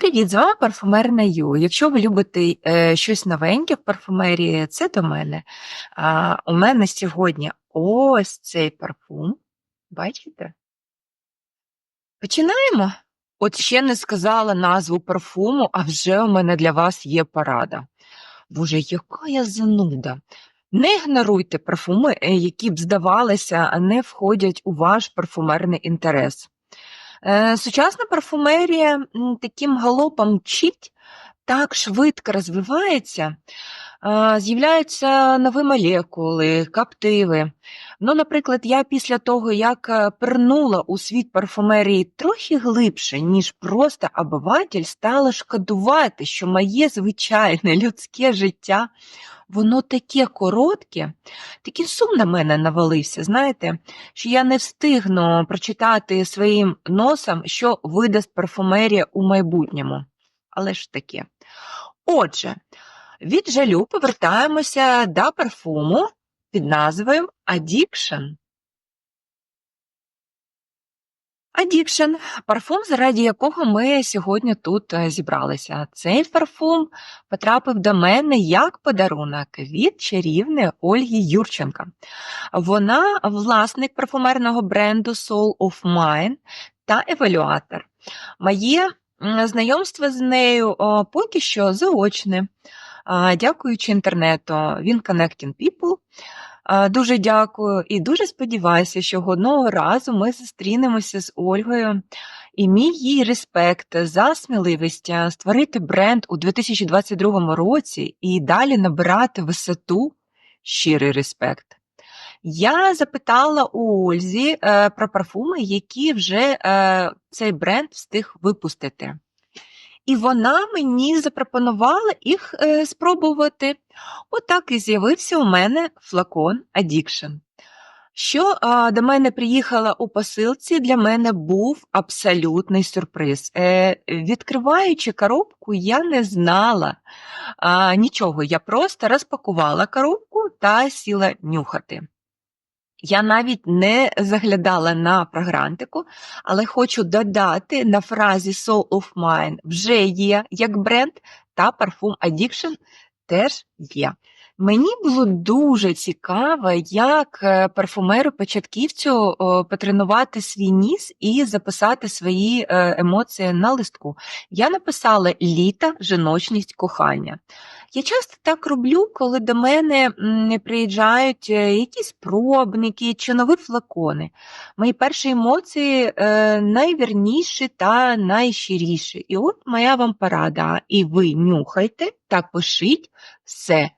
Привіт, з вами парфумерна Ю. Якщо ви любите е, щось новеньке в парфумерії, це до мене. А, у мене сьогодні ось цей парфум. Бачите? Починаємо. От ще не сказала назву парфуму, а вже у мене для вас є порада. Боже, яка я зануда. Не ігноруйте парфуми, е, які б здавалося, не входять у ваш парфумерний інтерес. Е, Сучасна парфумерія таким галопом мчить, так швидко розвивається, з'являються нові молекули, каптиви. Ну, наприклад, я після того, як е, пирнула у світ парфумерії трохи глибше, ніж просто обиватель, стала шкодувати, що моє звичайне людське життя, воно таке коротке, такий сум на мене навалився, знаєте, що я не встигну прочитати своїм носом, що видасть парфумерія у майбутньому. Але ж таке. Отже, від жалю повертаємося до парфуму під назвою Addiction. Addiction – парфум, заради якого ми сьогодні тут е, зібралися. Цей парфум потрапив до мене як подарунок від чарівної Ольги Юрченка. Вона власник парфумерного бренду Soul of Mine та евалюатор. Моє знайомство з нею поки що заочне. Дякуючи інтернету, він Connecting People. Дуже дякую і дуже сподіваюся, що одного разу ми зустрінемося з Ольгою. І мій їй респект за сміливість е, створити бренд у 2022 році і далі набирати висоту, щирий респект. Я запитала у Ользі е, про парфуми, які вже е, цей бренд встиг випустити. І вона мені запропонувала їх е, спробувати. Отак і з'явився у мене флакон Addiction. Що а, до мене приїхала у посилці, для мене був абсолютний сюрприз. Е, відкриваючи коробку, я не знала а, нічого. Я просто розпакувала коробку та сіла нюхати. Я навіть не заглядала на програнтику, але хочу додати на фразі Soul of Mine вже є як бренд, та парфум Addiction теж є. Мені було дуже цікаво, як е, парфумеру початківцю потренувати свій ніс і записати свої е, емоції на листку. Я написала літа, жіночність, кохання. Я часто так роблю, коли до мене приїжджають е, якісь пробники чи нові флакони. Мої перші емоції найвірніші та найщиріші. І от моя вам порада. І ви нюхайте та пишіть все.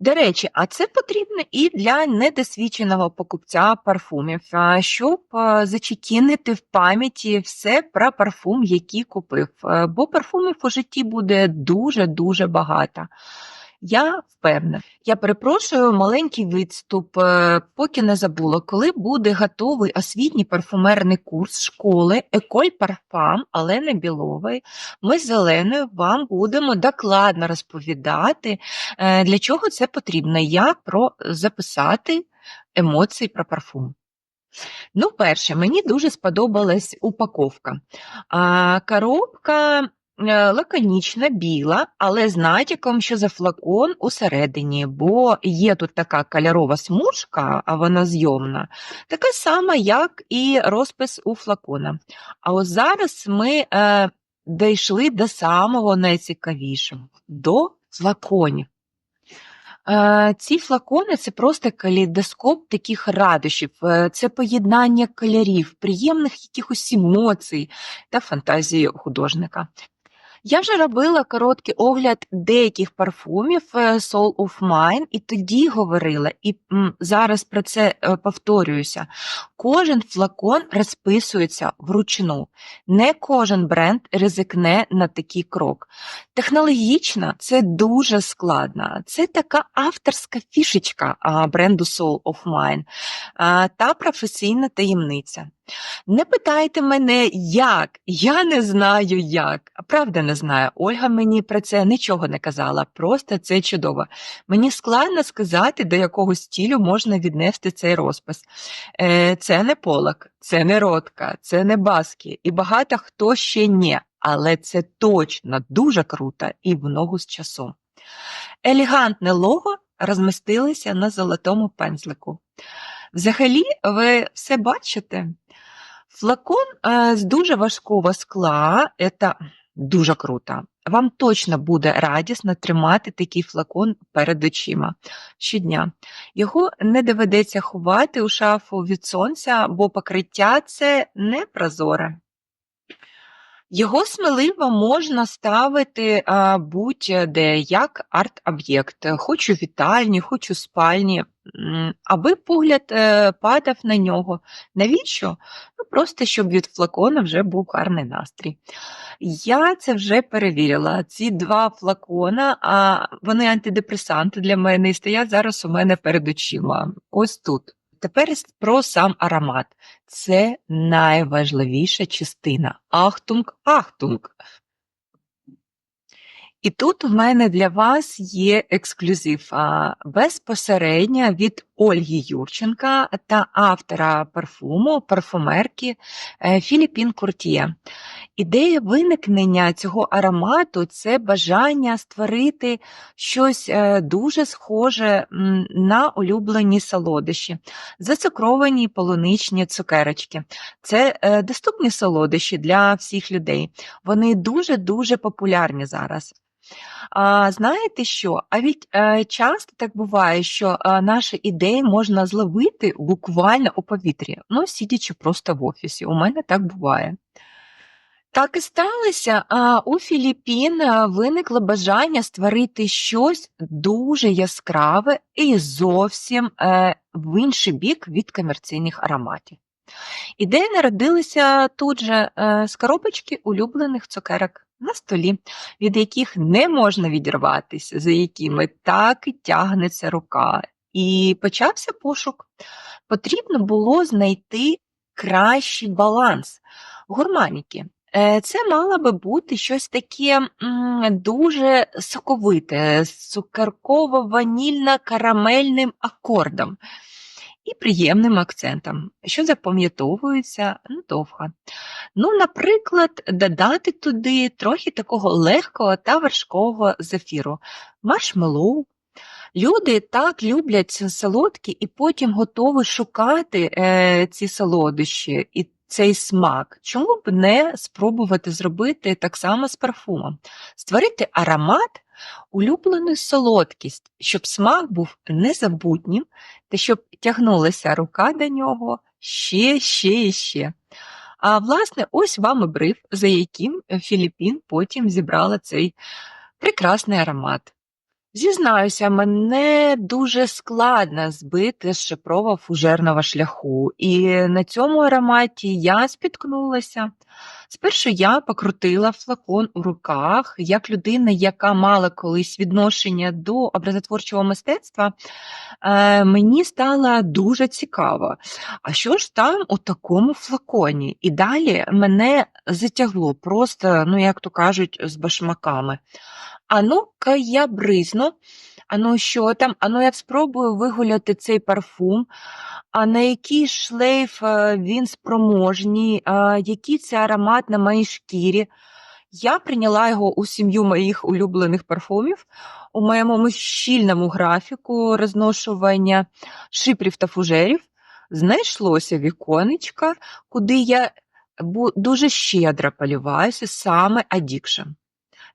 До речі, а це потрібно і для недосвідченого покупця парфумів, щоб зачекінити в пам'яті все про парфум, який купив. Е, Бо парфумів у житті буде дуже-дуже багато. Я впевнена. Я перепрошую маленький відступ, е, поки не забула, коли буде готовий освітній парфумерний курс школи Еколь Парфам, але не біловий. Ми з Зеленою вам будемо докладно розповідати, е, для чого це потрібно, як про записати емоції про парфум. Ну, перше, мені дуже сподобалась упаковка. А, коробка лаконічна, біла, але з натяком, що за флакон усередині, бо є тут така кольорова смужка, а вона зйомна, така сама, як і розпис у флакона. А ось зараз ми е, дійшли до самого найцікавішого до флаконів. Е, Ці флакони це просто калейдоскоп таких радощів, е, це поєднання кольорів, приємних якихось емоцій та фантазії художника. Я вже робила короткий огляд деяких парфумів е, Soul of Mine, і тоді говорила, і зараз про це е, повторююся. Кожен флакон розписується вручну. Не кожен бренд ризикне на такий крок. Технологічно це дуже складно. Це така авторська фішечка бренду Soul of Mine та професійна таємниця. Не питайте мене, як, я не знаю як. Правда не знаю. Ольга мені про це нічого не казала, просто це чудово. Мені складно сказати, до якого стілю можна віднести цей розпис. Е, Це не полак, це не ротка, це не баскі, і багато хто ще не. але це точно дуже круто і в ногу з часом. Елегантне лого розмістилося на золотому пензлику. Взагалі, ви все бачите? Флакон е, з дуже важкого скла це дуже круто. Вам точно буде радісно тримати такий флакон перед очима щодня. Його не доведеться ховати у шафу від сонця, бо покриття це не прозоре. Його сміливо можна ставити будь-де як арт-об'єкт, хоч у вітальні, хоч у спальні, аби погляд е, падав на нього. Навіщо? Ну, Просто щоб від флакона вже був гарний настрій. Я це вже перевірила. Ці два флакона, а вони антидепресанти для мене і стоять зараз у мене перед очима. Ось тут. Тепер про сам аромат. Це найважливіша частина. Ахтунг, ахтунг. І тут у мене для вас є ексклюзив безпосередньо від Ольги Юрченка та автора парфуму, парфумерки е, Філіпін Куртіє. Ідея виникнення цього аромату це бажання створити щось е, дуже схоже на улюблені солодощі, зацукровані полуничні цукерочки. Це е, доступні солодощі для всіх людей. Вони дуже-дуже популярні зараз. А, Знаєте що? А від е, часто так буває, що е, наші ідеї можна зловити буквально у повітрі, ну, сидячи просто в офісі. У мене так буває. Так і сталося. А у Філіппін е, виникло бажання створити щось дуже яскраве і зовсім е, в інший бік від комерційних ароматів. Ідея народилася тут же з коробочки улюблених цукерок на столі, від яких не можна відірватися, за якими так і тягнеться рука. І почався пошук. Потрібно було знайти кращий баланс гурманіки. Е, це мало би бути щось таке дуже соковите, цукерково-ванільно-карамельним акордом і приємним акцентом, що запам'ятовується надовго. Ну, наприклад, додати туди трохи такого легкого та важкого зефіру, маршмеллоу. Люди так люблять солодкі і потім готові шукати е, ці солодощі і цей смак. Чому б не спробувати зробити так само з парфумом? Створити аромат, улюблену солодкість, щоб смак був незабутнім та щоб тягнулася рука до нього ще, ще і ще. А власне, ось вам і бриф, за яким Філіппін потім зібрала цей прекрасний аромат. Зізнаюся, мене дуже складно збити з шипрова фужерного шляху, і на цьому ароматі я спіткнулася. Спершу я покрутила флакон у руках, як людина, яка мала колись відношення до образотворчого мистецтва, е, мені стало дуже цікаво. А що ж там у такому флаконі? І далі мене затягло просто, ну як то кажуть, з башмаками. А ну-ка я бризну. А ну що там? А ну я спробую вигуляти цей парфум. А на який шлейф він спроможний, а який це аромат на моїй шкірі. Я прийняла його у сім'ю моїх улюблених парфумів у моєму щільному графіку розношування шипрів та фужерів. Знайшлося віконечко, куди я дуже щедро полюваюся саме Addiction.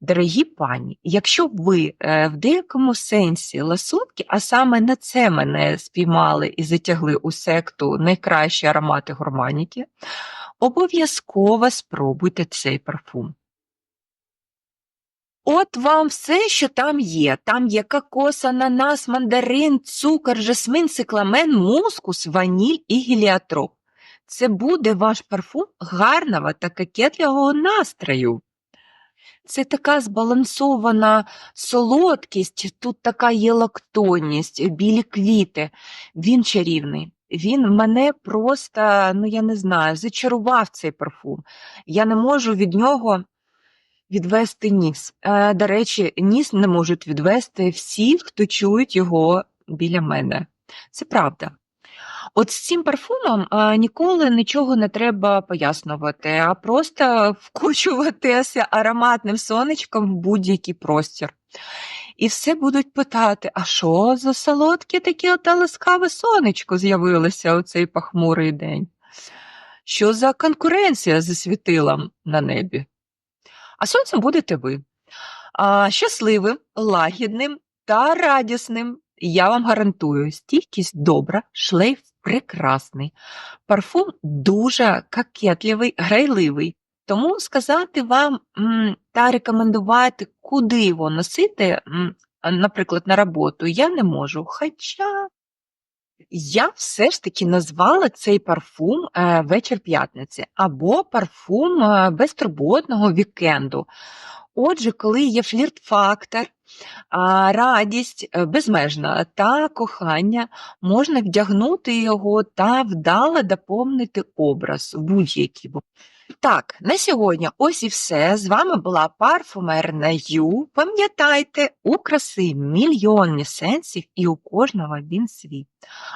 Дорогі пані, якщо ви е, в деякому сенсі ласунки, а саме на це мене спіймали і затягли у секту найкращі аромати гурманіки, обов'язково спробуйте цей парфум. От вам все, що там є. Там є кокос, ананас, мандарин, цукор, жасмин, цикламен, мускус, ваніль і геліотроп. Це буде ваш парфум гарного та кокетливого настрою. Це така збалансована солодкість, тут така є лактонність, білі квіти. Він чарівний. Він мене просто, ну я не знаю, зачарував цей парфум. Я не можу від нього відвести ніс. Е, до речі, ніс не можуть відвести всі, хто чують його біля мене. Це правда. От з цим парфумом а, ніколи нічого не треба пояснювати, а просто вкочуватися ароматним сонечком в будь-який простір. І все будуть питати: а що за солодке таке та ласкаве сонечко з'явилося у цей похмурий день? Що за конкуренція засвітила на небі? А сонцем будете ви. А, щасливим, лагідним та радісним. Я вам гарантую, стійкість добра, шлейф прекрасний. Парфум дуже кокетливий, грайливий. Тому сказати вам та рекомендувати, куди його носити, наприклад, на роботу, я не можу. Хоча я все ж таки назвала цей парфум е, вечір п'ятниці або парфум е, безтурботного вікенду. Отже, коли є флірт-фактор, радість е, безмежна та кохання, можна вдягнути його та вдало доповнити образ будь-який. Так, на сьогодні ось і все. З вами була парфумерна Ю. Пам'ятайте, у краси мільйонні сенсів і у кожного він свій.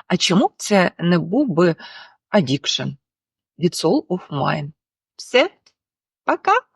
А чому б це не був би addiction від Soul of Mine? Все, пока!